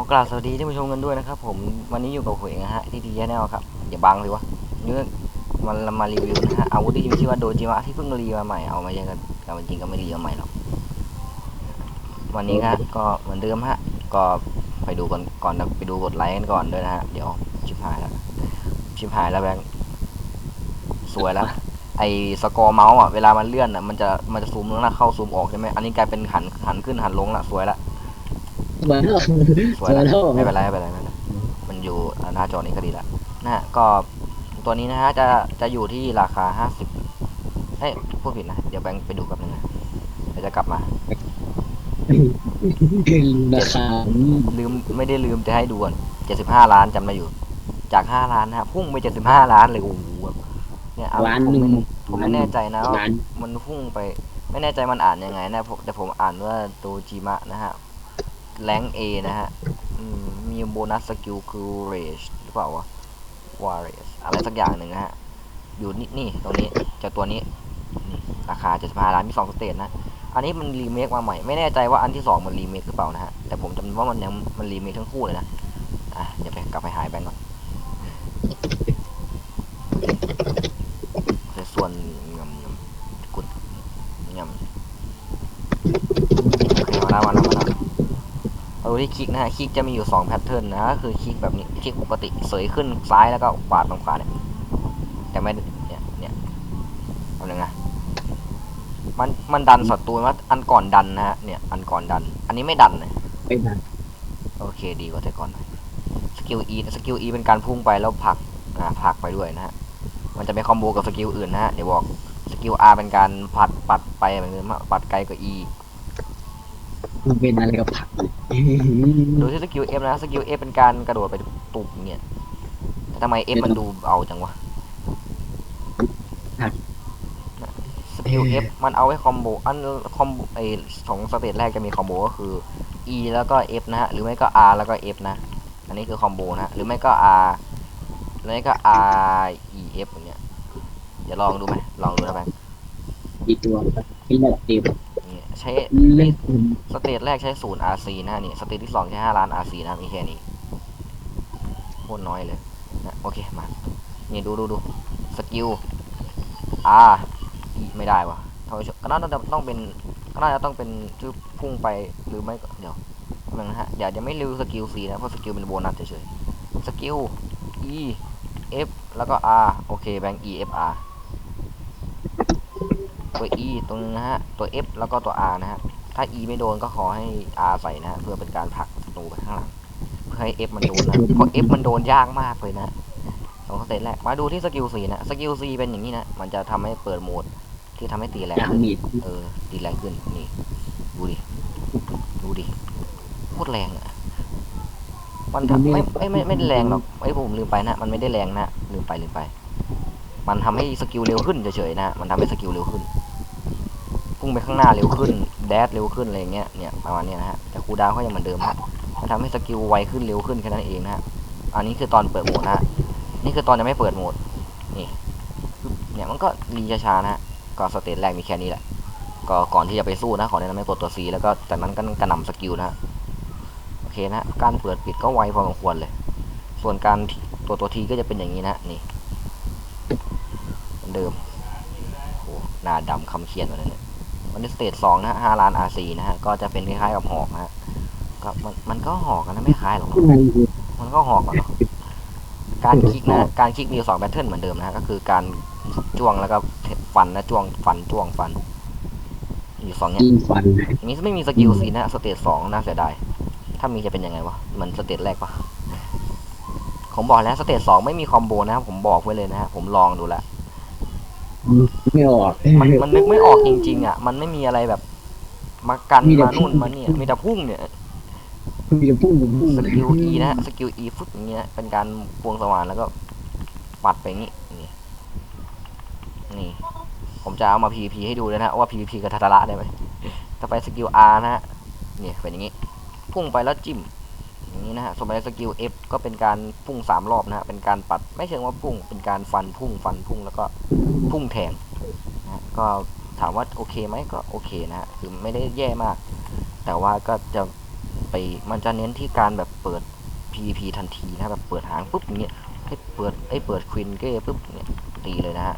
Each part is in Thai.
ขอกราบสวัสดีท่านผู้ชมกันด้วยนะครับ ผมวันนี้อยู่กับผมเองนะฮะที่ทีแนลครับอย่าบังสิวะเนื้อมันมารีวิวนะฮะอาวุธที่มีชื่อว่าโดจิมะที่เพิ่งรีมาใหม่เอามาใช้กันแต่จริงก็ไม่รีมาใหม่หรอกวันนี้ครับก็เหมือนเดิมฮะ ก็ไปดูกันก่อนไปดูกดไลค์กันก่อนด้วยนะฮะเดี๋ยวชิบหายแล้วชิบหายแล้วแบงค์สวยแล้วไอสกอร์เมาส์อะเวลามันเลื่อนอะมันจะมันจะซูมลงนะเข้าซูมออกใช่ไหมอันนี้กลายเป็นหันหันขึ้นหันลงละสวยละ สวยแล้วสวยสวยแล้แล้ววไม่เป็นไรไม่เป็นไรไม่เป็นไรมันอยู่หน้าจอนี้ก็ดีละนะฮะก็ตัวนี้นะฮะจะจะอยู่ที่ราคาห้าสิบเอ้ยพูดผิดนะ เดี๋ยวแบงค์ไปดูกับนึงนะเดี๋ยวจะกลับมา ราคาลืมไม่ได้ลืมจะให้ดูก่อนเจ็ดสิบห้าล้านจำได้อยู่ จากห้าล้านนะฮะพุ่งไปเจ็ดสิบห้าล้านเลยโอ้โหแบบเนี่ยเอาล้านผมหนึ่งไม่ผมไม่แน่ใจนะว่าล้านมันพุ่งไป ไม่แน่ใจมันอ่านยังไงนะผมแต่ผมอ่านว่าโตจิมะนะฮะ แรงเอนะฮะมีโบนัสสกิลคือเรชหรือเปล่าวะวาเรชอะไรสักอย่างหนึ่งนะฮะ อยู่นี่นี่ตรงนี้เจะตัวนี้นี่ราคาจะมาล้านมีสองสเตจนะ อันนี้มันรีเมคมาใหม่ ไม่แน่ใจว่าอันที่สองมันรีเมคหรือเปล่านะฮะ แต่ผมจำว่ามันยังมันรีเมคทั้งคู่เลยนะ อะเดี๋ยวไปกลับไปหายแบงก์ก่อนส่วนยำยำกุดยำโอเคมาแล้วมาแล้วมาแล้ว เอาดูที่คลิกนะฮะคลิกจะมีอยู่สองแพทเทิร์นนะก็คือคลิกแบบนี้คลิกปกติเสยขึ้นซ้ายแล้วก็ขวาตรงขวาเนี่ยแต่ไม่เนี่ยเนี่ยเอาหนึ่งนะมันมันดันศัตรูว่าอันก่อนดันนะฮะเนี่ยอันก่อนดัน อันนี้ไม่ดันนะไม่นานโอเคดีกว่าแต่ก่อนหน่อยสกิล E สกิล E เป็นการพุ่งไปแล้วผลักอ่าผลักไปด้วยนะฮะมันจะไม่คอมโบกับสกิลอื่นนะฮะเดี๋ยวบอกสกิล R เป็นการปัดปัดไปเหมือนกันปัดไกลกว่า E มันเป็นอะไรกับผัก ดูที่สกิล F นะสกิล F เป็นการกระโดดไปตุบเนี่ยแต่ทำไม F มันดูเอาจังวะสกิล F มันเอาไว้คอมโบอันคอมไอสองสเตจแรกจะมีคอมโบก็คือ E แล้วก็ F นะฮะหรือไม่ก็ R แล้วก็ F นะ อันนี้คือคอมโบนะฮะหรือไม่ก็ R หรือไม่ก็ R E F อย่างเงี้ยเดี๋ยวลองดูไหมลองดูนะแบงค์อีตัวพี่นัดเต็มนี่ ใช้เล่นสเตจแรกใช้ศูนย์ RC นะฮะนี่สเตจที่สองใช้ห้าล้าน RC นะมีแค่นี้โคตรน้อยเลยนะโอเคมานี่ดูดูดูสกิล R E ไม่ได้วะท่านผู้ชมก็น่าจะต้องเป็นก็น่าจะต้องเป็นชื่อพุ่งไปหรือไม่ก็เดี๋ยวนึงนะฮะเดี๋ยวจะไม่รีวิวสกิล C นะเพราะสกิลเป็นโบนัสเฉยๆสกิล E F แล้วก็ R โอเคแบงค์ E F R ตัว E ตรงนึงนะฮะ ตัว F แล้วก็ตัว R นะฮะ ถ้า E ไม่โดนก็ขอให้ R ใส่นะฮะ เพื่อเป็นการผลักศัตรูไปข้างหลัง เพื่อให้ F มันโดนนะ เพราะ F มันโดนยากมากเลยนะสองสเตจแรก มาดูที่สกิล C นะ สกิล C เป็นอย่างนี้นะ มันจะทำให้เปิดโหมดที่ทำให้ตีแรงดาขึ้นเมจเออ ตีแรงขึ้น นี่ ดูดิ ดูดิ โคตรแรงอะมันทำไม่ไม่ไม่ไม่ได้แรงหรอกไอ้ยผมลืมไปนะ มันไม่ได้แรงนะ ลืมไปลืมไป มันทำให้สกิลเร็วขึ้นเฉยๆนะ มันทำให้สกิลเร็วขึ้น พุ่งไปข้างหน้าเร็วขึ้นแดดเร็วขึ้นอะไรอย่างเงี้ยเนี่ยประมาณนี้นะฮะแต่คูดาวก็ยังเหมือนเดิมฮะมันทำให้สกิลไวขึ้นเร็วขึ้นแค่นั้นเองนะฮะอันนี้คือตอนเปิดโหมดนะฮะนี่คือตอนยังไม่เปิดโหมดนี่เนี่ยมันก็รีช้าๆนะฮะก็สเตจแรกมีแค่นี้แหละก็ก่อนที่จะไปสู้นะขอแนะนำให้กดตัว C แล้วก็จากนั้นก็กระหน่ำสกิลนะฮะโอเคนะการเปิดปิดก็ไวพอสมควรเลย ส่วนการตัวตัวทีก็จะเป็นอย่างนี้นะนี่เหมือนเดิมโอ้หน้าดำคำเขียนมาเลยเนี่ย วันนี้สเตจสองนะฮะห้าล้าน RC นะฮะก็จะเป็นคล้ายๆกับหอกนะฮะก็มันมันก็หอกกันนะไม่คล้ายหรอกข้างในคือมันก็หอกก่อนเนอะการคลิกนะการคลิกมีอยู่สองแพทเทิร์นเหมือนเดิมนะฮะก็คือการจ้วงแล้วก็ฟันนะจ้วงฟันจ้วงฟันมีอยู่สองเนี้ยยิงฟันอันนี้ไม่มีสกิลสีนะสเตจสองน่าเสียดายถ้ามีจะเป็นยังไงวะเหมือนสเตจแรกปะผมบอกแล้วสเตจสองไม่มีคอมโบนะครับผมบอกไว้เลยนะฮะผมลองดูแล้ว ไม่ออกมันมันนึกไม่ออกจริง ๆ อะ มันไม่มีอะไรแบบมากันมีแต่มานู่นพุ่งมาเนี่ยมีแต่พุ่งเนี่ยมีแต่พุ่งพุ่งสกิล E นะฮะสกิล E ฟุตอย่างเงี้ยเป็นการปวงสว่านแล้วก็ปัดไปอย่างงี้นี่นี่ ผมจะเอามา PVP ให้ดูเลยนะฮะว่า PVP กับทาตาระได้ไหมถ้าไปสกิล R นะฮะเนี่ยเป็นอย่างงี้ พุ่งไปแล้วจิ้มอย่างนี้นะฮะส่วนไปสกิล F ก็เป็นการพุ่งสามรอบนะฮะเป็นการปัดไม่เชิงว่าพุ่งเป็นการฟันพุ่งฟันพุ่งแล้วก็ พุ่งแทงนะฮะก็ถามว่าโอเคไหมก็โอเคนะฮะคือไม่ได้แย่มาก แต่ว่าก็จะไปมันจะเน้นที่การแบบเปิด PVP ทันทีนะแบบเปิดหางปุ๊บอย่างเงี้ยให้เปิดไอ้ยเปิดควินเก้ปุ๊บเนี่ยตีเลยนะฮะ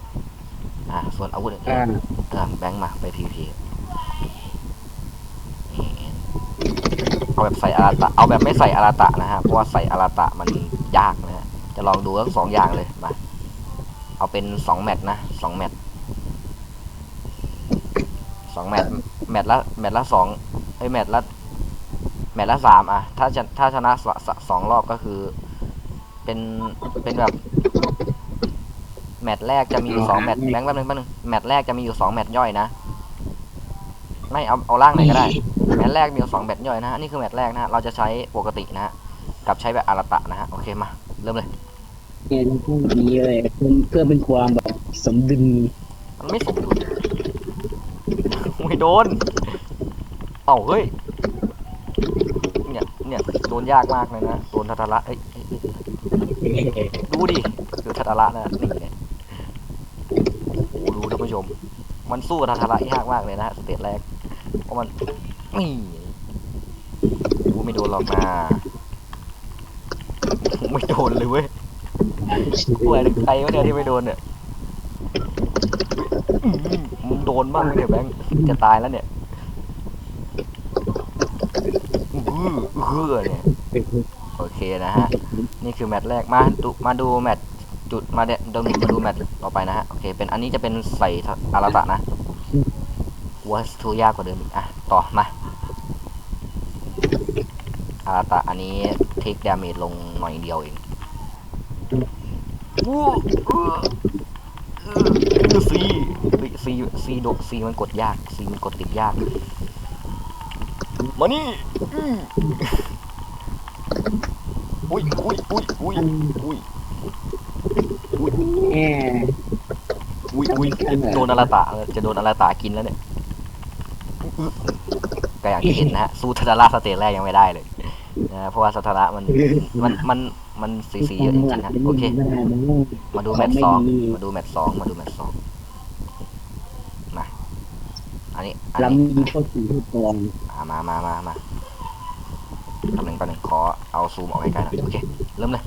อ่าส่วนอาวุธอื่นอ่าๆอ่าแบงค์มาไป PVP นี่เอาแบบใส่อาราตะ เอาแบบไม่ใส่อาราตะนะฮะ เพราะว่าใส่อาราตะมันยากนะฮะ จะลองดูทั้งสองอย่างเลย มา เอาเป็นสองแมตช์นะสองแมตช์สองแมตช์แมตช์ละแมตช์ละสองไอ้ยแมตช์ละแมตช์ละสามอะถ้าจะถ้าชนะสสสองรอบก็คือ เป็นเป็นแบบแมตช์แรกจะมีอยู่สองแมตช์แบงค์แป๊บนึงแป๊บนึงแมตช์แรกจะมีอยู่สองแมตช์ย่อยนะไม่เอาเอาล่างไหนก็ได้แมตช์แรกมีอยู่สองแมตช์ย่อยนะฮะนี่คือแมตช์แรกนะฮะเราจะใช้ปกตินะฮะกับใช้แบบอาราตะนะฮะโอเคมาเริ่มเลย เนี่ยพวกนี้เลยเพื่อเพื่อเป็นความแบบสมดุลมันไม่สมดุลไม่โดน เอ้าเฮ้ย เนี่ย เนี่ย โดนยากมากเลยนะ โดนทัตระเอ้ยเอ้ยเอ้ยดูดิคือทัตระนะนี่เนี่ยโอ้โหดูท่านผู้ชม มันสู้ทัตระยากมากเลยนะฮะสเตจแรก เพราะมัน นี่ดูไม่โดนหรอกนะไม่โดนเลยเว้ย ป่วยใครวะเนี่ยที่ไม่โดนเนี่ยมึงโดนบ้างไหมเนี่ยแบงค์จะตายแล้วเนี่ยอื้ออื้อเนี่ยโอเคนะฮะ นี่คือแมตช์แรกมาดูมาดูแมตช์จุดมาเดยวมาดูแมตช์ต่อไปนะฮะ โอเค เป็นอันนี้จะเป็นใส่อาราตะนะวัวทูยากกว่าเดิมอีกอะ ต่อมาอาราตะอันนี้เทคดาเมจลงหน่อยเดียวเอง อ้เออเออซีซีซีโดซีมันกดยากซีมันกดติดยากมานี่อืมอุ้ยอุ้ยอุ้ยอุ้ยอุ้ยอุ้ยแหมอุ้ยอุ้ยโดนอาราตะจะโดนอาราตะกินแล้วเนี่ยก็อย่างที่เห็นนะฮะสู้ทัตาราสเตจแรกยังไม่ได้เลยนะเพราะว่าสัตระมันมันมัน มันสีสีเยอะจริงๆนะโอเค มาดูแมตช์สองมาดูแมตช์สองมาดูแมตช์สองมาอันนี้อันลำนี้มีข้อสี่ข้อกองอ่ามามามามาแป๊บหนึ่งแป๊บหนึ่งขอเอาซูมออกใกล้ๆหน่อยโอเค เริ่มเลย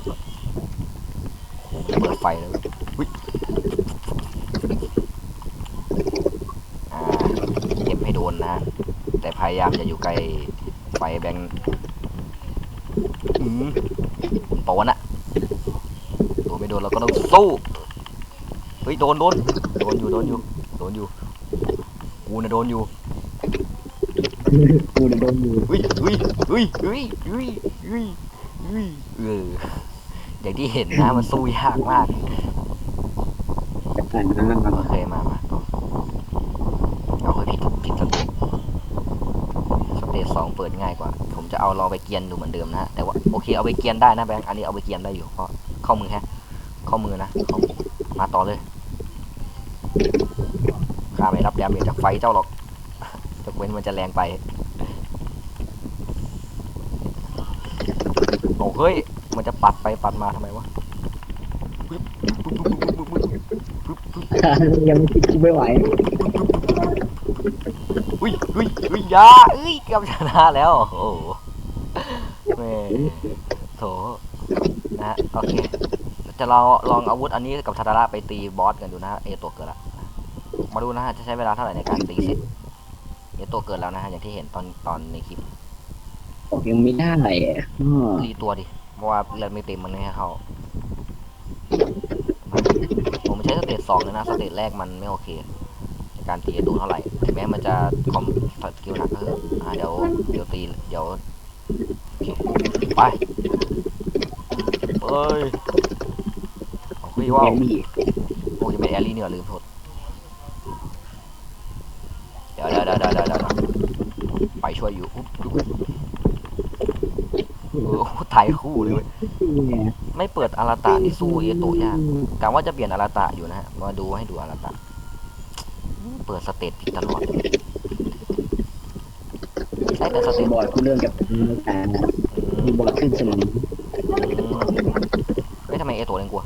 โอ้โหเปิดไฟเลยอุ้ยอ่าเก็บให้โดนนะ แต่พยายามจะอยู่ไกลไฟแบงค์อืม ปะวะน่ะโดนไม่โดนเราก็ต้องสู้เฮ้ยโดนโดนโดนอยู่โดนอยู่โดนอยู่กูน่ะโดนอยู่กูจะโดนอยู่อุ้ยอุ้ยอุ้ยอุ้ยอุ้ยอุ้ยอุ้ยเอออย่างที่เห็นนะมันสู้ยากมากอ่านั่นโอเคมามาต่อเอาไปผิดผิดสเตจส เตจสองเปิดง่ายกว่า ผมจะเอาลองไปเกียนดูเหมือนเดิมนะฮะแต่ว่าโอเคเอาไปเกียนได้นะแบงค์อันนี้เอาไปเกียนได้อยู่เพราะเข้ามือฮะเข้ามือนะเข้ามาต่อเลยข้าไม่รับดาเมจจากไฟเจ้าหรอกยกเว้นมันจะแรงไปโอ้เฮ้ยมันจะปัดไปปัดมาทำไมวะยังไม่ไหว อุ้ยอุ้ยอุ้ยอยาเอ้ยเกือบชนะแล้ว โอ้โหแม่โถนะฮะโอเคจะเราลองอาวุธอันนี้กับทาดาระไปตีบอสกันดูนะฮะเอโตะเกิดละมาดูนะฮะจะใช้เวลาเท่าไหร่ในการตีเสร็จเอโตะเกิดแล้วนะฮะอย่างที่เห็นตอนตอนในคลิปยังไม่ได้อ๋อรีตัวดิเพราะว่าเลือดไม่เต็มมันไม่ให้เข้าผมใช้สเตจสองเลยนะสเตจแรกมันไม่โอเคใน การตีดูเท่าไหร่ถึงแม้มันจะคอมสกิลหนักก็เถอะอ่าเดี๋ยวเดี๋ยวตีเดี๋ยวไปเอ้ยเอาคุยว่าแอลลี่โอ้ยงเป็นแอลลี่เนี่ยลืมโทษเดี๋ยวเดี๋ยวเดี๋ยวเดี๋ยวเดี๋ยวเดี๋ยวไปช่วยอยู่อุ๊บโอ้โหถ่ายคู่เลยเว้ยเนี่ยไม่เปิดอาราตะที่สู้เอโตะยากกะว่าจะเปลี่ยนอาราตะอยู่นะฮะมาดูให้ดูอาราตะ เปิดสเตตผิดตลอดใช่แต่สเตตบอร์ดกูเรื่องกับมือตาอืมีมบอร์ดขึ้นสมองอืมเฮ้ยทำไมเอโตะเล่นกลัว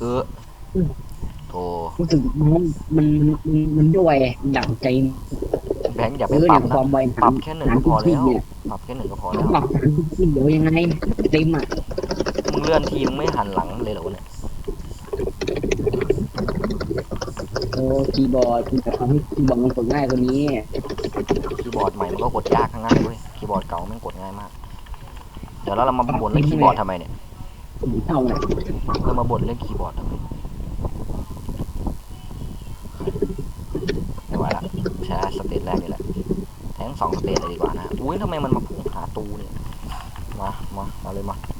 เออโธ่รู้สึกมันมันมันมันด้วยดั่งใจแบงค์อย่าเอไปอปรัอบย่างคนะวามไวปรับแค่หนึ่งก็พอแล้วเนี่ยปรับแค่หนึ่งก็พอแล้วปรับขึ้นเดี๋ยวยังไงเต็มอะ มึงเลื่อนทีมึงไม่หันหลังเลยเหรอวะเนี่ยโอ้คีย์บอร์ดคุณจะทำให้คีย์บอร์ดมันกดง่ายกว่านี้คีย์บอร์ดใหม่มันก็กดยากทั้งนั้นเลยเว้ยคีย์บอร์ดเก่าแม่งกดง่ายมาก เดี๋ยวแล้วเรามาบ่นเรื่องคีย์บอร์ดทำไมเนี่ยเท่าไหร่เรามาบ่นเรื่องคีย์บอร์ดทำไมไม่ไหวละใช้สเตจแรกนี่แหละแทงสองสเตจเลยดีกว่านะอุ้ยทำไมมันมาพุ่งหาตูเนี่ยมามามาเลยมามามา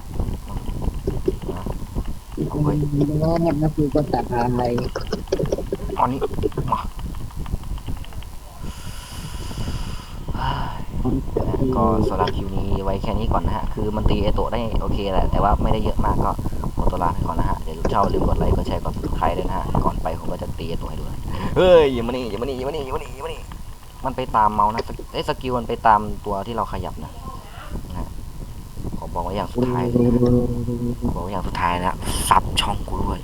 เอาเว้ยรอดนะคือก็ตัดอะไรอันนี้มาก็สำหรับคลิวนี้ไว้แค่นี้ก่อนนะฮะ คือมันตีไอโตได้โอเคแหละ แต่ว่าไม่ได้เยอะมากก็ขอตัวลาไปก่อนนะฮะ เดี๋ยวเช่าลืมกดไลค์ กดแชร์ กด subscribe ด้วยนะฮะ ก่อนไปผมก็จะตีไอโตให้ดูนเฮ้ยอย่ามานี่อย่ามานี่อย่ามานี่อย่ามานี่อย่ามานี่มันไปตามเมาส์นะไอสกิลมันไปตามตัวที่เราขยับนะ บอกว่าอย่างสุดท้ายบอกว่าอย่างสุดท้ายนะซับช่องกูด้วย